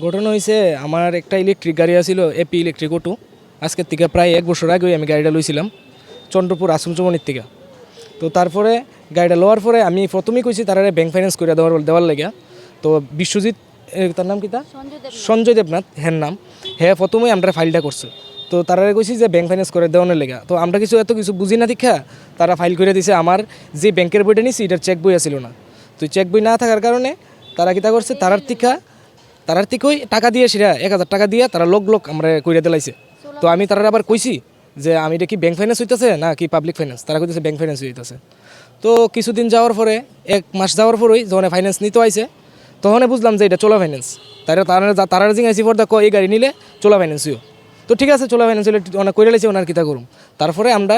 ঘটনা হয়েছে আমার একটা ইলেকট্রিক গাড়ি আছিল এপি ইলেকট্রিক অটো আজকের থেকে প্রায় এক বছর আগে আমি গাড়িটা লইছিলাম চন্দ্রপুর আসুন চমনির থেকে। তো তারপরে গাড়িটা লওয়ার পরে আমি প্রথমেই কইছি তারা ব্যাংক ফাইন্যান্স করে দেওয়ার দেওয়ার লেগে। তো বিশ্বজিৎ তার নাম কি তা? সঞ্জয় দেবনাথ। হ্যাঁ নাম। হ্যাঁ প্রথমেই আমরা ফাইলটা করছে। তো তারা কইছি যে ব্যাংক ফাইন্যান্স করে দেওয়ানোর লেগে। তো আমরা কিছু এত কিছু বুঝি না দীক্ষা তারা ফাইল করে দিছে আমার যে ব্যাংকের বইটা নিছি এটার চেক বই আছিল না। তো চেক বই না থাকার কারণে তারা কিতা করছে তারার তীক্ষা তারার থেকেই টাকা দিয়ে সেটা এক হাজার টাকা দিয়ে তারা লোক লোক আমরা কইরা দিলাইছে। তো আমি তারা আবার কইছি যে আমি এটা কি ব্যাংক ফাইন্যান্স হইতেছে না কি পাবলিক ফাইন্যান্স তারা কইতেছে ব্যাংক ফাইন্যান্স হইতেছে। তো কিছুদিন যাওয়ার পরে, এক মাস যাওয়ার পরেই যখন ফাইন্যান্স নিতে আইছে তখন বুঝলাম যে এটা চোলা ফাইন্যান্স তারা তারা তারা জিং আইসি দেখো এই গাড়ি নিলে চোলা ফাইন্যান্স হইও? তো ঠিক আছে, চোলা ফাইন্যান্স হলে অনেক করে লাইছে, ওনার কিতা করুম। তারপরে আমরা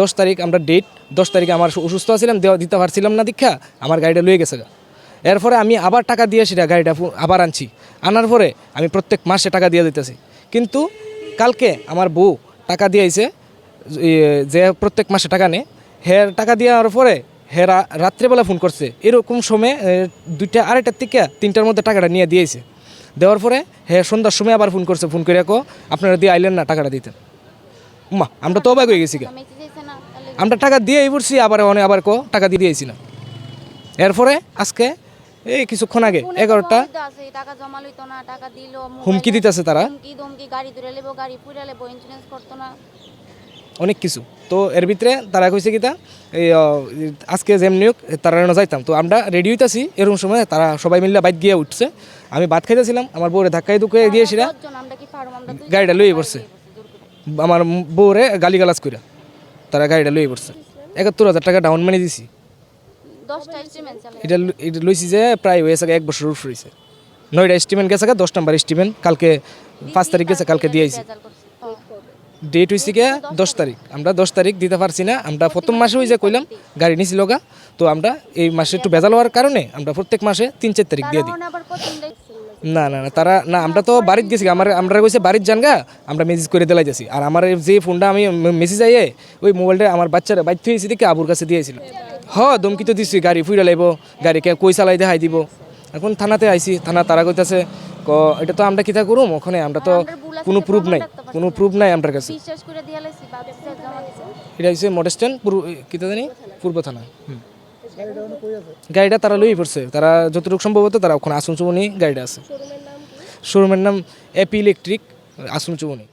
দশ তারিখ, আমরা ডেট দশ তারিখে আমার অসুস্থ আছিলাম দিতে পারছিলাম না দীক্ষা, আমার গাড়িটা লয়ে গেছে। এরপরে আমি আবার টাকা দিয়ে সেটা গাড়িটা আবার আনছি। আনার পরে আমি প্রত্যেক মাসে টাকা দিয়ে দিতেছি। কিন্তু কালকে আমার বউ টাকা দিয়েছে যে প্রত্যেক মাসে টাকা নেয় হের টাকা দেওয়ার পরে হে রা- রাত্রেবেলা ফোন করছে। এরকম সময়ে দুইটা, আড়াইটার থেকে তিনটার মধ্যে টাকাটা নিয়ে দিয়েছে। দেওয়ার পরে হে সন্ধ্যার সময় আবার ফোন করছে, ফোন করে কো আপনারা দিয়ে আইলেন না টাকাটা দিতেন মা আমরা তো অবাক হয়ে গেছি গা। আমরা টাকা দিয়েই পড়ছি, আবার অনেক আবার কো টাকা দিয়ে দিয়েছি না। এরপরে আজকে এই কিছুক্ষণ আগে এগারোটা। টাকা না টাকা দিল হুমকি দিতেছে তারা। হুমকি ধমকি গাড়ি ধরে লেবো গাড়ি পুরে লেবো ইন্স্যুরেন্স করতো না। অনেক কিছু। তো এর ভিতরে তারা কইছে কিতা এই আজকে যেমনি হোক তারা যাইতাম। তো আমরা রেডি হইতাছি এরকম সময় তারা সবাই মিলে বাইক গিয়ে উঠছে। আমি ভাত খাইতেছিলাম আমার বউরে ধাক্কাই দুঃখে গিয়েছিলা দশজন আমরা কি পারব আমরা দুই গাড়িটা লইয়ে পড়ছে। আমার বউরে গালিগালাজ কইরা তারা গাড়িটা লইয়ে পড়ছে। একাত্তর হাজার টাকা ডাউন মানি দিছি। দশটা ইনস্ট্রুমেন্ট চালাই এটা এটা লইছি যে প্রায় হয়েছে এক বছর উঠ হয়েছে নয়টা স্টিমেন্ট গেছে দশ নাম্বার স্টিমেন্ট। কালকে পাঁচ তারিখ গেছে কালকে দিয়েছি। ডেট হয়েছে গিয়া দশ তারিখ। আমরা দশ তারিখ দিতে পারছি না। আমরা প্রথম মাসে ওই যে কইলাম গাড়ি নিছিল গা। তো আমরা এই মাসে একটু ভেজাল হওয়ার কারণে আমরা প্রত্যেক মাসে তিন চার তারিখ দিয়ে দিই। না না না তারা না আমরা তো বাড়িতে গেছি আমার আমরা কইছে বাড়ির জানগা আমরা মেসেজ করে দিলাই যাচ্ছি আর আমার যে ফোনটা আমি মেসেজ আইয়ে ওই মোবাইলটা আমার বাচ্চারা বাইর হয়েছি দেখে আবুর কাছে দিয়েছিল। হ দমকি তো দিচ্ছি গাড়ি ফুইরা লাইব গাড়ি কে কই চালাই দেখাই দিব। এখন থানাতে আইছি থানা তারা কইতাছে ক এটা তো আমরা কিতা করুম ওখানে আমরা তো কোনো প্রুফ নাই কোনো প্রুফ নাই আমার কাছে। বিশ্বাস করে দিয়ে লাইছি বাপ জমা দিছে এটা হচ্ছে মডেস্টান পূর্ব কিতা জানি পূর্ব থানা। গাড়িটা তারা লই পড়ছে তারা যতটুকু সম্ভবত তারা ওখানে আসুন চুমনি গাড়িটা আছে। শোরুমের নাম এপি ইলেকট্রিক আসুন চুমনি